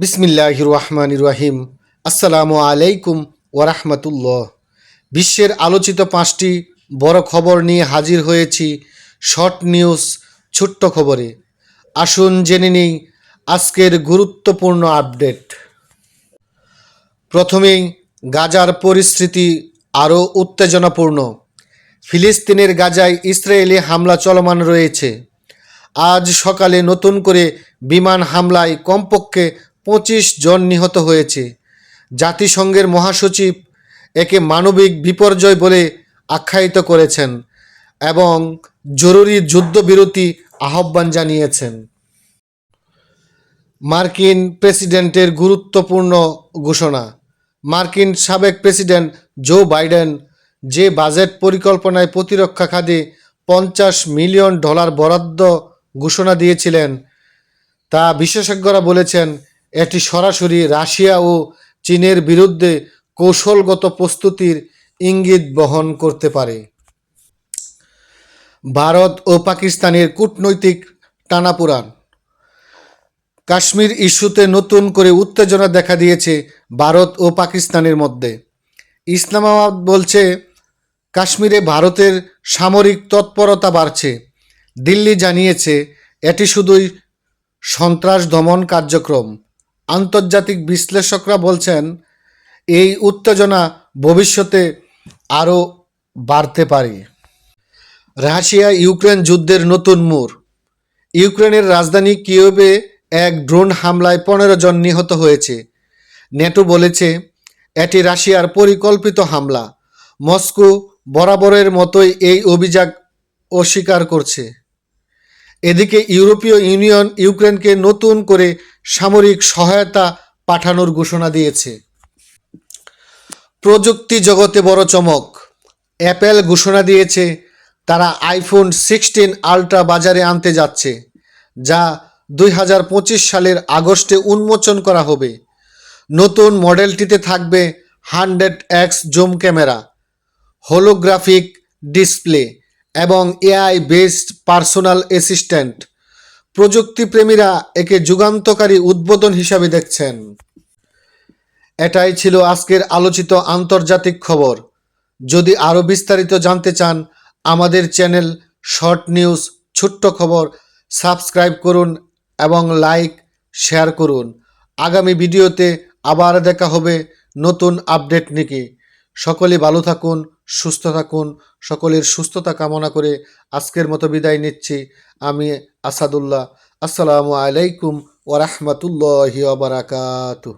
বিসমিল্লাহ রহমান রাহিম। আসসালামু আলাইকুম ওরহমতুল্লাহ বিশ্বের আলোচিত পাঁচটি বড় খবর নিয়ে হাজির হয়েছি শর্ট নিউজ, ছোট্ট খবরে। আসুন জেনে নিই আজকের গুরুত্বপূর্ণ আপডেট। প্রথমেই, গাজার পরিস্থিতি আরও উত্তেজনাপূর্ণ। ফিলিস্তিনের গাজায় ইসরায়েলি হামলা চলমান রয়েছে। আজ সকালে নতুন করে বিমান হামলায় কমপক্ষে পঁচিশ জন নিহত হয়েছে। জাতিসংঘের মহাসচিব একে মানবিক বিপর্যয় বলে আখ্যায়িত করেছেন এবং জরুরি যুদ্ধবিরতি আহ্বান জানিয়েছেন। মার্কিন প্রেসিডেন্টের গুরুত্বপূর্ণ ঘোষণা। মার্কিন সাবেক প্রেসিডেন্ট জো বাইডেন যে বাজেট পরিকল্পনায় প্রতিরক্ষা খাতে পঞ্চাশ মিলিয়ন ডলার বরাদ্দ ঘোষণা দিয়েছিলেন, তা বিশেষজ্ঞরা বলেছেন এটি সরাসরি রাশিয়া ও চীনের বিরুদ্ধে কৌশলগত প্রস্তুতির ইঙ্গিত বহন করতে পারে। ভারত ও পাকিস্তানের কূটনৈতিক টানাপোড়ান। কাশ্মীর ইস্যুতে নতুন করে উত্তেজনা দেখা দিয়েছে ভারত ও পাকিস্তানের মধ্যে। ইসলামাবাদ বলছে, কাশ্মীরে ভারতের সামরিক তৎপরতা বাড়ছে। দিল্লি জানিয়েছে, এটি শুধুই সন্ত্রাস দমন কার্যক্রম। আন্তর্জাতিক বিশ্লেষকরা বলছেন, এই উত্তেজনা ভবিষ্যতে আরও বাড়তে পারে। রাশিয়া ইউক্রেন যুদ্ধের নতুন মোড়। ইউক্রেনের রাজধানী কিয়েভে এক ড্রোন হামলায় পনেরো জন নিহত হয়েছে। নেটো বলেছে, এটি রাশিয়ার পরিকল্পিত হামলা। মস্কো বরাবরের মতোই এই অভিযোগ অস্বীকার করছে। এদিকে ইউরোপীয় ইউনিয়ন ইউক্রেনকে নতুন করে সামরিক সহায়তা পাঠানোর ঘোষণা দিয়েছে। প্রযুক্তি জগতে বড় চমক। অ্যাপেল ঘোষণা দিয়েছে, তারা আইফোন সিক্সটিন আলট্রা বাজারে আনতে যাচ্ছে, যা দুই হাজার পঁচিশ সালের আগস্টে উন্মোচন করা হবে। নতুন মডেলটিতে থাকবে hundred X zoom camera holographic display এবং এআই বেসড পার্সোনাল অ্যাসিস্ট্যান্ট। প্রযুক্তিপ্রেমীরা একে যুগান্তকারী উদ্বোধন হিসাবে দেখছেন। এটাই ছিল আজকের আলোচিত আন্তর্জাতিক খবর। যদি আরও বিস্তারিত জানতে চান, আমাদের চ্যানেল শর্ট নিউজ, ছোট্ট খবর, সাবস্ক্রাইব করুন এবং লাইক, শেয়ার করুন। আগামী ভিডিওতে আবার দেখা হবে নতুন আপডেট নিয়ে। সকলে ভালো থাকুন, সুস্থ থাকুন, সকলের সুস্থতা কামনা করে আজকের মতো বিদায় নিচ্ছি আমি আসাদুল্লাহ। আসসালামু আলাইকুম ওরহমতুল্লাহ ওবরাকাতুহ